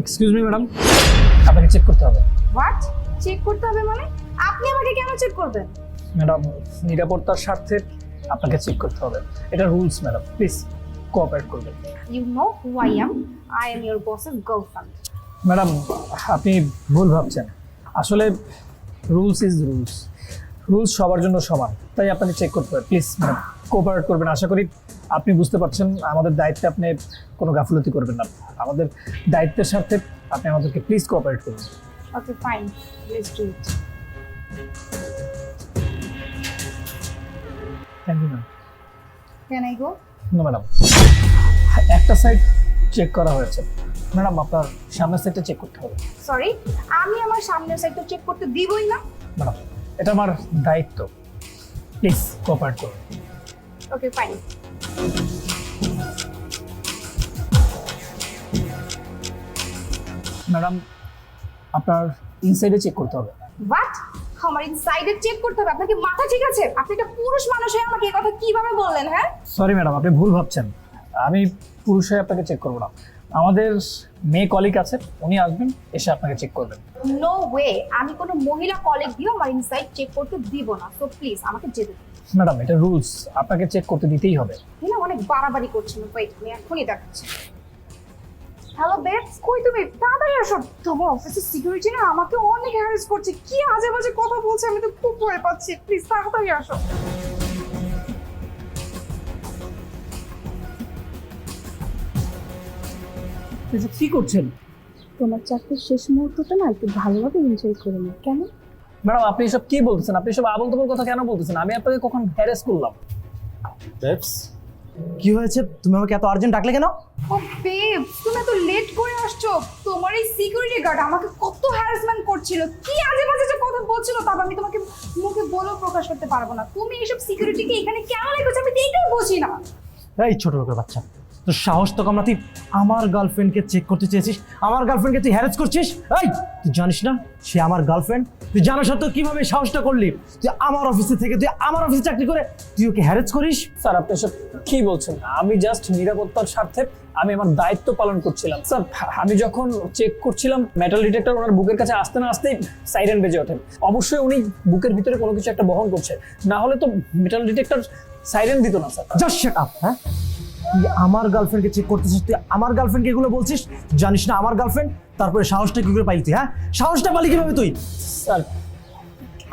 Excuse me madam আপনাকে check করতে হবে। হোয়াট চেক করতে হবে মানে? আপনি আমাকে কেন চেক করবেন? ম্যাডাম নিরাপত্তার স্বার্থে আপনাকে চেক করতে হবে। এটা রুলস ম্যাডাম প্লিজ কোঅপারেট করবেন। You know who I am I am your বসের গার্লফ্রেন্ড ম্যাডাম আপনি ভুল ভাবছেন। আসলে রুলস ইজ রুলস রুলস সবার জন্য সমান। তাই আপনাকে চেক করতে হবে। প্লিজ কোঅপারেট করবেন। আশা করি আপনি বুঝতে পারছেন আমাদের দায়িত্বে আপনি কোনো গাফলতি করবেন না। আমাদের দায়িত্বের সাথে আপনি আমাদেরকে প্লিজ কোঅপারেট করুন। Okay fine let's do it thank you ma'am can I go no madam একটা সাইড চেক করা হয়েছে। ম্যাডাম আপনার সামনের সাইডটা চেক করতে হবে। সরি আমি আমার সামনের সাইডটা চেক করতে দিবই না। ম্যাডাম এটা আমার দায়িত্ব। প্লিজ কোঅপারেট করুন ওকে ফাইন ম্যাডাম আপনার ইনসাইডে চেক করতে হবে। হোয়াট আমার ইনসাইডে চেক করতে হবে? আপনাকে মাথা ঠিক আছে? আপনি একটা পুরুষ মানুষ হয়ে আমাকে এই কথা কীভাবে বললেন হ্যাঁ? সরি ম্যাডাম আপনি ভুল ভাবছেন। আমি পুরুষ হয়ে আপনাকে চেক করব না। আমাদের মেয়ে কলিগ আছে উনি আসবেন এসে আপনাকে চেক করবেন। নো ওয়ে আমি কোনো মহিলা কলিগ দিয়ে আমার ইনসাইড চেক করতে দিব না সো প্লিজ আমাকে যেতে দিন। ম্যাডাম এটা রুলস আপনাকে চেক করতে দিতেই হবে। না অনেক বাড়াবাড়ি করছেন ওয়েট আমি এখনই দেখাচ্ছি। হ্যালো বেবস কই তুমি? তাড়াতাড়ি আসো তোমার অফিসের সিকিউরিটি না আমাকে অনেক হ্যারাস করছে কি আজে বাজে কথা বলছে আমি তো খুব ভয় পাচ্ছি প্লিজ তাড়াতাড়ি আসো। এসব কি করছেন? তোমার চাকরির শেষ মুহূর্তটা না একটু ভালোভাবে এনজয় করে নাও কেন? ম্যাডাম আপনি এসব কি বলতেছেন? আপনি এসব আবল তবল কথা কেন বলতেছেন? আমি আপনাকে কখন হ্যারেস করলাম? বেবস কি হয়েছে? তুমি আমাকে এত আর্জেন্ট ডাকলে কেন? ও বেব তুমি এত লেট করে আসছো। তোমার এই সিকিউরিটি গার্ড আমাকে কত হ্যারাসমেন্ট করছিল। কি আজে বাজে যে কথা বলছিল তা আমি তোমাকে মুখে বলেও প্রকাশ করতে পারব না। তুমি এইসব সিকিউরিটিকে এখানে কেন রেখেছো? আমি এইটাও বুঝি না। এই ছোট লোকের বাচ্চা। তোর সাহস তো কম না তুই আমার গার্লফ্রেন্ডকে চেক করতে চেয়েছিস? আমার গার্লফ্রেন্ডকে তুই হ্যারেস করছিস? এই তুই জানিস না সে আমার গার্লফ্রেন্ড তুই জানো সত্ত্বেও কীভাবে সাহসটা করলি? তুই আমার অফিসে থেকে তুই আমার অফিসে চাকরি করে তুই ওকে হ্যারেস করিস? স্যার আপনি এসব কি বলছেন? আমি জাস্ট নিরাপত্তার স্বার্থে আমি আমার দায়িত্ব পালন করছিলাম। স্যার আমি যখন চেক করছিলাম মেটাল ডিটেক্টর ওনার বুকের কাছে আসতে না আসতেই সাইরেন বেজে ওঠেন অবশ্যই উনি বুকের ভিতরে কোনো কিছু একটা বহন করছে। না হলে তো মেটাল ডিটেক্টর সাইরেন দিত না স্যার। জাস্ট শাট আপ হ্যাঁ? তুই আমার গার্লফ্রেন্ডকে চেক করতেছিস তুই? আমার গার্লফ্রেন্ডকে এগুলো বলছিস? জানিস না আমার গার্লফ্রেন্ড তারপরে সাহসটা কি করে পাইলি তুই হ্যাঁ? সাহসটা পালি কীভাবে তুই? স্যার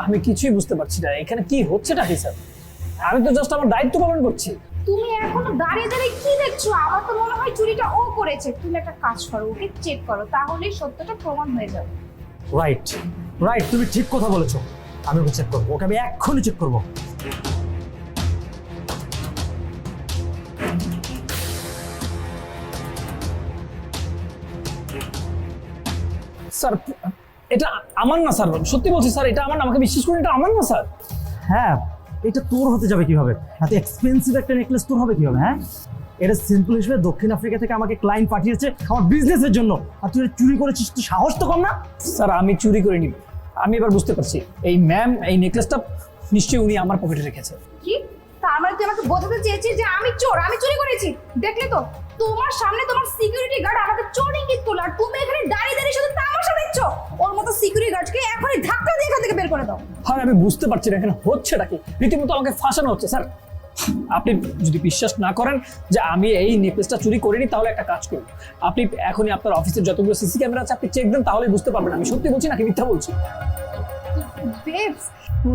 আমি কিছুই বুঝতে পারছি না। এখানে কি হচ্ছেটা কি স্যার? আমি তো জাস্ট আমার দায়িত্ব পালন করছি। তুমি এখনও দাঁড়িয়ে দাঁড়িয়ে কি দেখছ? আমার তো মনে হয় চুরিটা ও করেছে। তুমি একটা কাজ করো ওকে চেক করো তাহলেই সত্যটা প্রমাণ হয়ে যাবে। রাইট রাইট তুমি ঠিক কথা বলেছ। আমি ওকে চেক করব। ওকে আমি এক্ষুনি চেক করব। স্যার এটা আমার না স্যার। সত্যি বলছি স্যার এটা আমার না আমাকে বিশ্বাস করুন এটা আমার না স্যার। হ্যাঁ এটা তোর হতে যাবে কীভাবে? এত এক্সপেন্সিভ একটা নেকলেস তোর হবে কীভাবে হ্যাঁ? এটা সিম্পল হিসেবে দক্ষিণ আফ্রিকা থেকে আমাকে ক্লায়েন্ট পাঠিয়েছে আমার বিজনেসের জন্য। আর তুই এটা চুরি করেছিস তুই সাহস তো কম না? স্যার আমি চুরি করিনি। আমি এবার বুঝতে পারছি এই ম্যাম এই নেকলেসটা নিশ্চয়ই উনি আমার পকেটে রেখেছে। কি? তার মানে তুই আমাকে বোঝাতে চেয়েছিস যে আমি চোর আমি চুরি করেছি? দেখলে তো? তোমার সামনে তোমার সিকিউরিটি গার্ড আমাকে চোর ইঙ্গিত করল আর তুমি এখানে দাঁড়িয়ে দাঁড়িয়ে শুধু তামাশা দেখছ। ওর মতো সিকিউরিটি গার্ডকে এখনই ধাক্কা দিয়ে এখান থেকে বের করে দাও। হয় আমি বুঝতে পারছি না এখানে হচ্ছেটা কি। রীতিমতো আমাকে ফাঁসানো হচ্ছে স্যার। আপনি যদি বিশ্বাস না করেন যে আমি এই নেকলেসটা চুরি করিনি তাহলে একটা কাজ করুন। আপনি এখনই আপনার অফিসের যতগুলো সিসি ক্যামেরা আছে আপনি চেক দেন তাহলেই বুঝতে পারবেন। আমি সত্যি বলছি নাকি মিথ্যা বলছি? বেবস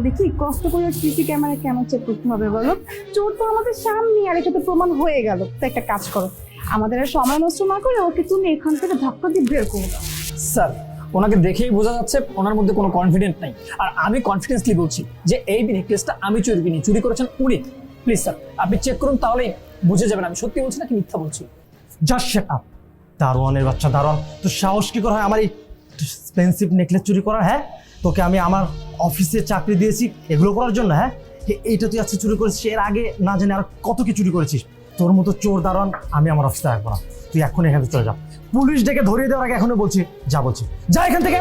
দেখি কষ্ট করে সিসি ক্যামেরা কেমন চেক করতে হবে বলো? চোর তো আমাদের সামনে আর এটা তো প্রমাণ হয়ে গেল। তো একটা কাজ করো। আমাদের আর সময় নষ্ট না করে ওকে তুমি এখান থেকে ধাক্কা দিয়ে বের করে দাও। স্যার ওনাকে দেখেই বোঝা যাচ্ছে ওনার মধ্যে কোনো কনফিডেন্ট নাই। আর আমি কনফিডেন্সলি বলছি যে এই নেকলেসটা আমি চুরি করিনি চুরি করেছেন উনি। প্লিজ স্যার আপনি চেক করুন তাহলেই বুঝে যাবেন আমি সত্যি বলছি নাকি মিথ্যা বলছি। জাস্ট শাট আপ দারোয়ানের বাচ্চা দারোয়ান তো সাহস কি করে হয়? আমার এই এক্সপেন্সিভ নেকলেস চুরি করার হ্যাঁ? তোকে আমি আমার অফিসে চাকরি দিয়েছি এগুলো করার জন্য হ্যাঁ? এইটা তুই আজকে চুরি করেছিস এর আগে না জানি আর কত কি চুরি করেছিস? তোর মতো চোর দারোয়ান আমি আমার অফিসে রাখব না। তুই এখন এখান থেকে চলে যা। পুলিশ ডেকে ধরিয়ে দেওয়ার আগে এখনও বলছি যা বলছি। যা এখান থেকে।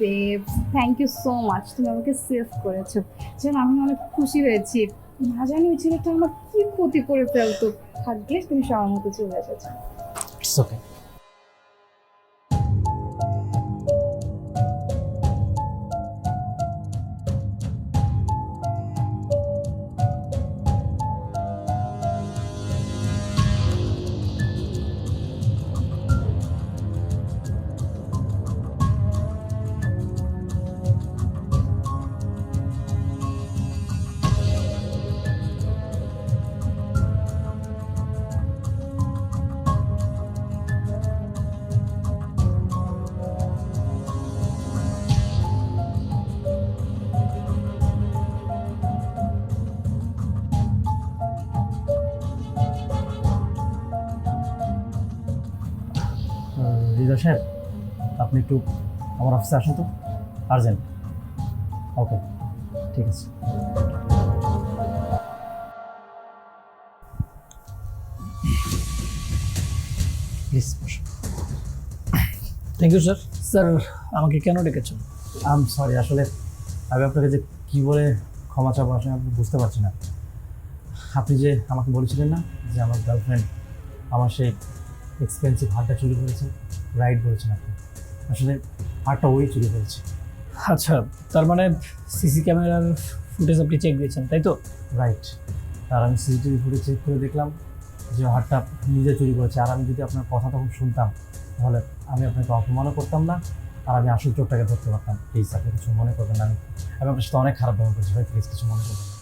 Babe thank you so much তুমি আমাকে সেভ করেছ। যেন আমি অনেক খুশি হয়েছি। না জানি ওই ছেলেটা আমার কি ক্ষতি করে ফেলতো। ভাগ্যিস তুমি সবার মতো চলে এসেছ ইটস ওকে হৃদয় সাহেব আপনি একটু আমার অফিসে আসুন তো। আর্জেন্ট ওকে ঠিক আছে। Please thank you sir sir আমাকে কেন ডেকেছেন? আম সরি আসলে আমি আপনাকে যে কী বলে ক্ষমা চাবো আসলে আমি বুঝতে পারছি না। আপনি যে আমাকে বলেছিলেন না যে আমার গার্লফ্রেন্ড আমার সেই এক্সপেন্সিভ হারটা চুরি করেছে রাইট বলেছেন আপনি। আসলে হারটা ওই চুরি করেছে। আচ্ছা তার মানে সিসি ক্যামেরার ফুটেজ আপনি চেক দিয়েছেন তাই তো? রাইট। আর আমি সিসিটিভি ফুটেজ চেক করে দেখলাম যে হারটা নিজে চুরি করেছে। আর আমি যদি আপনার কথা তখন শুনতাম তাহলে আমি আপনাকে অপমানও করতাম না আর আমি আসল চোখটাকে ধরতে পারতাম। প্লিজ আপনি কিছু মনে করবেন না। আমি আমি আপনার সাথে অনেক খারাপ ব্যবহার করছি ভাই প্লিজ কিছু মনে করবেন না।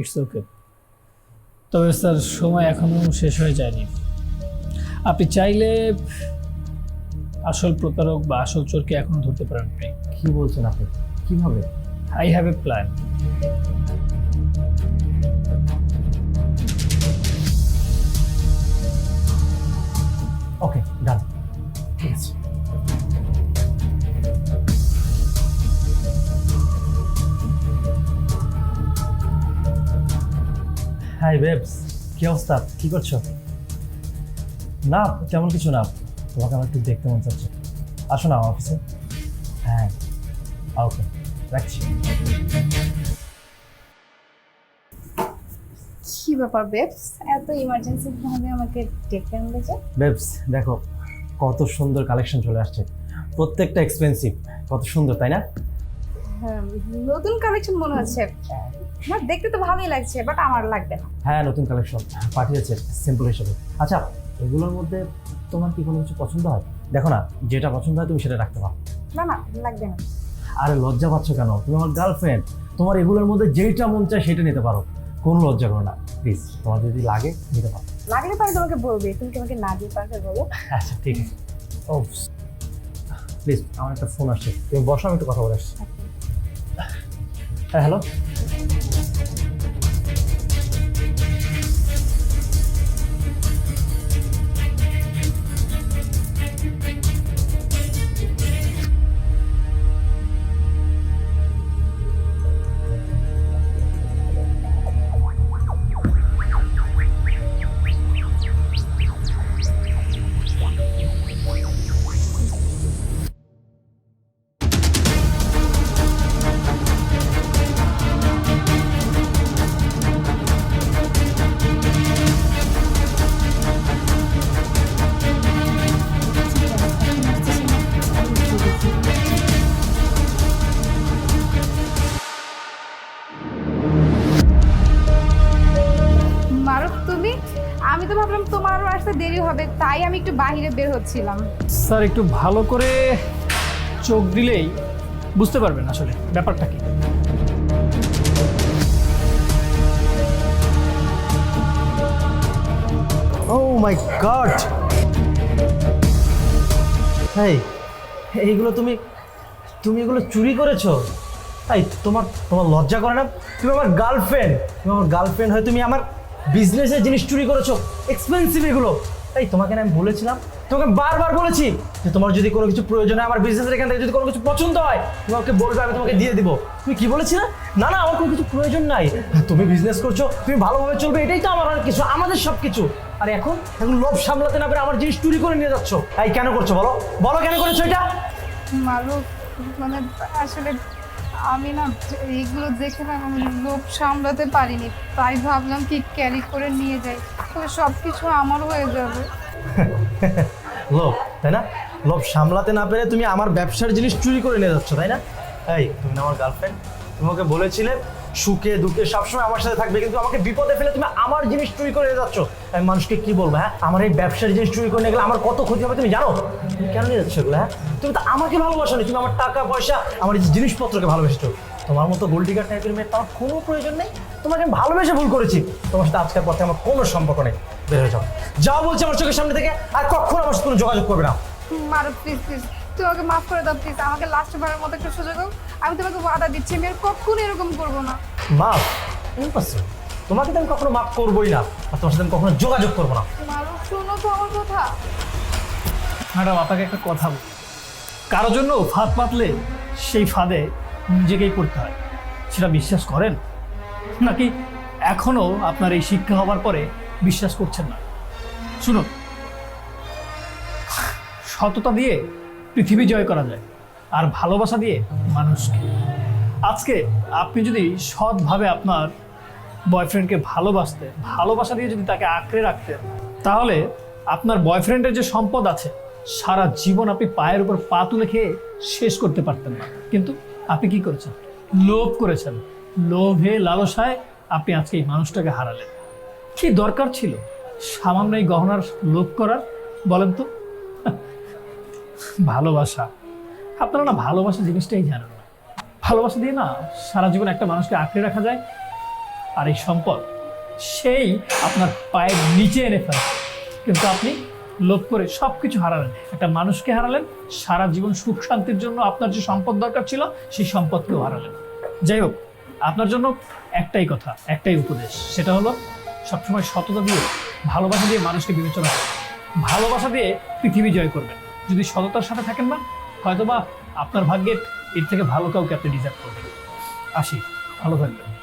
ইটস ওকে তবে স্যার সময় এখনও শেষ হয়ে যায়নি। আপনি চাইলে আসল প্রতারক বা আসল চোরকে এখনও ধরতে পারেন আপনি কী বলছেন আপনি? কীভাবে? I have a plan okay done ঠিক আছে। হাই বেবস কি অবস্থা? কি করছ? না তেমন কিছু না। তোমাকে আমার একটু দেখতে মন চাচ্ছে। আসো না আমার অফিসে হ্যাঁ। ওকে রাখছি। কি ব্যাপার বেবস এত ইমার্জেন্সি ভাবে আমাকে ডেকে আনলে যে বেবস দেখো কত সুন্দর কালেকশন চলে আসছে। প্রত্যেকটা এক্সপেন্সিভ কত সুন্দর তাই না? হ্যাঁ, নতুন কালেকশন মনে হচ্ছে। আমার দেখতে তো ভালোই লাগছে বাট আমার লাগবে না। হ্যাঁ নতুন কালেকশন পাঠিয়েছে সিম্পল হিসেবে। আচ্ছা এগুলোর মধ্যে তোমার কি কোনো কিছু পছন্দ হয়? দেখো না যেটা পছন্দ হয় তুমি সেটা রাখতে পারো। না না লাগবে না। আরে লজ্জা পাচ্ছ কেন? তুমি আমার গার্লফ্রেন্ড তোমার এগুলোর মধ্যে যেইটা মন চায় সেটা নিতে পারো। কোনো লজ্জা করো না প্লিজ তোমার যদি লাগে নিতে পারো। লাগলে তো আমি তোমাকে বলবে তুমি কি আমাকে না দিয়ে পারবে বলো? আচ্ছা ঠিক আছে। ও প্লিজ আমার একটা ফোন আসছে। তুমি বসো আমি একটু কথা বলে আসছি। হ্যাঁ হ্যালো হবে তাই আমি একটু বাইরে বের হচ্ছিলাম। স্যার একটু ভালো করে চোখ দিলেই বুঝতে পারবেন আসলে ব্যাপারটা কি। ও মাই গড এই এইগুলো তুমি তুমি এগুলো চুরি করেছ? তাই তোমার তোমার লজ্জা করে না? তুমি আমার গার্লফ্রেন্ড তুমি আমার গার্লফ্রেন্ড হয়ে তুমি আমার বিজনেসের জিনিস চুরি করেছ? এক্সপেন্সিভ এগুলো। তাই তোমাকে আমি বলেছিলাম, তোমাকে বারবার বলেছি যে তোমার যদি কোনো কিছু প্রয়োজন হয়, আমার বিজনেসের এখান থেকে যদি কোনো কিছু পছন্দ হয়, তোমাকে বলবে, আমি তোমাকে দিয়ে দিব। তুমি কি বলেছি না না, আমার কোনো কিছু প্রয়োজন নাই। তুমি বিজনেস করছ, তুমি ভালোভাবে চলবে, এটাই তো আমার অনেক কিছু, আমাদের সব কিছু আর এখন এখন লোভ সামলাতে না পেরে আমার জিনিস চুরি করে নিয়ে যাচ্ছ। তাই কেন করছ বলো? বলো, কেন করেছ এটা? মানে আসলে আমি না এইগুলো দেখে না আমি লোভ সামলাতে পারিনি। তাই ভাবলাম কি ক্যারি করে নিয়ে যাই। তবে সব কিছু আমার হয়ে যাবে। লোভ, তাই না? লোভ সামলাতে না পেরে তুমি আমার ব্যবসার জিনিস চুরি করে নিয়ে যাচ্ছ, তাই না? এই, তুমি আমার গার্লফ্রেন্ড তুমি ওকে বলেছিলে সুখে, দুঃখে সবসময় আমার সাথে থাকবে। কিন্তু আমাকে বিপদে ফেলে তুমি আমার জিনিস চুরি করে যাচ্ছ। আমি মানুষকে কি বলব হ্যাঁ? আমার এই ব্যবসার জিনিস চুরি করে নিয়ে গেলে আমার কত ক্ষতি হবে তুমি জানো? তুমি কেন নিয়ে যাচ্ছ এগুলো হ্যাঁ? তুমি তো আমাকে ভালোবাসো তুমি আমার টাকা, পয়সা, আমার এই জিনিসপত্রকে ভালোবেসেছো। তোমার মতো গোল্ডিগার টাইপের মেয়ে তো আমার কোনো প্রয়োজন নেই। তোমাকে আমি ভালোবেসে ভুল করেছি। তোমার সাথে আজকের পথে আমার কোনো সম্পর্ক নেই। বের হয়ে যাও। যাও বলছি আমার চোখের সামনে থেকে, আর কখনো আমার সাথে কোনো যোগাযোগ করবে না। মারো প্লিজ প্লিজ তুমি আমাকে মাফ করে দাও প্লিজ আমাকে লাস্ট বারের মতো একটু সুযোগ দাও। আমি তোমাকে ওয়াদা দিচ্ছি আমি আর কখনো এরকম করব না। মাফ ইম্পসিবল তোমাকে তো আমি কখনো মাফ করবোই না আর তোমার সাথে আমি কখনো যোগাযোগ করব না। শোনো তো আমার কথা। ম্যাডাম আপনাকে একটা কথা বলি। কারোর জন্য ফাঁদ পাতলে সেই ফাঁদে নিজেকেই পড়তে হয়। সেটা বিশ্বাস করেন? নাকি এখনও আপনার এই শিক্ষা হবার পরে বিশ্বাস করছেন না? শুনুন সততা দিয়ে পৃথিবী জয় করা যায়। আর ভালোবাসা দিয়ে মানুষকে। আজকে আপনি যদি সৎভাবে আপনার বয়ফ্রেন্ডকে ভালোবাসতে ভালোবাসা দিয়ে যদি তাকে আঁকড়ে রাখতেন, তাহলে আপনার বয়ফ্রেন্ডের যে সম্পদ আছে, সারা জীবন আপনি পায়ের উপর পা তুলে খেয়ে শেষ করতে পারতেন না। কিন্তু আপনি কি করেছেন? লোভ করেছেন। লোভে লালসায় আপনি আজকে এই মানুষটাকে হারালেন। কি দরকার ছিল? সামান্য এই গহনার লোভ করার, বলেন তো? ভালোবাসা। আপনারা না ভালোবাসা জিনিসটাই জানেন না। ভালোবাসা দিয়ে না সারা জীবন একটা মানুষকে আঁকড়ে রাখা যায়, আর এই সম্পদ সেই আপনার পায়ের নিচে এনে ফেলে। কিন্তু আপনি লোভ করে সব কিছু হারালেন। একটা মানুষকে হারালেন, সারা জীবন সুখ শান্তির জন্য আপনার যে সম্পদ দরকার ছিল, সেই সম্পদকেও হারালেন। যাই হোক, আপনার জন্য একটাই কথা, একটাই উপদেশ। সেটা হলো, সবসময় সততা দিয়ে, ভালোবাসা দিয়ে মানুষকে বিবেচনা করবেন ভালোবাসা দিয়ে পৃথিবী জয় করবেন। যদি সততার সাথে থাকেন না হয়তোবা আপনার ভাগ্যে এর থেকে ভালো কাউকে আপনি ডিজার্ভ করবেন। আসি ভালো থাকবেন।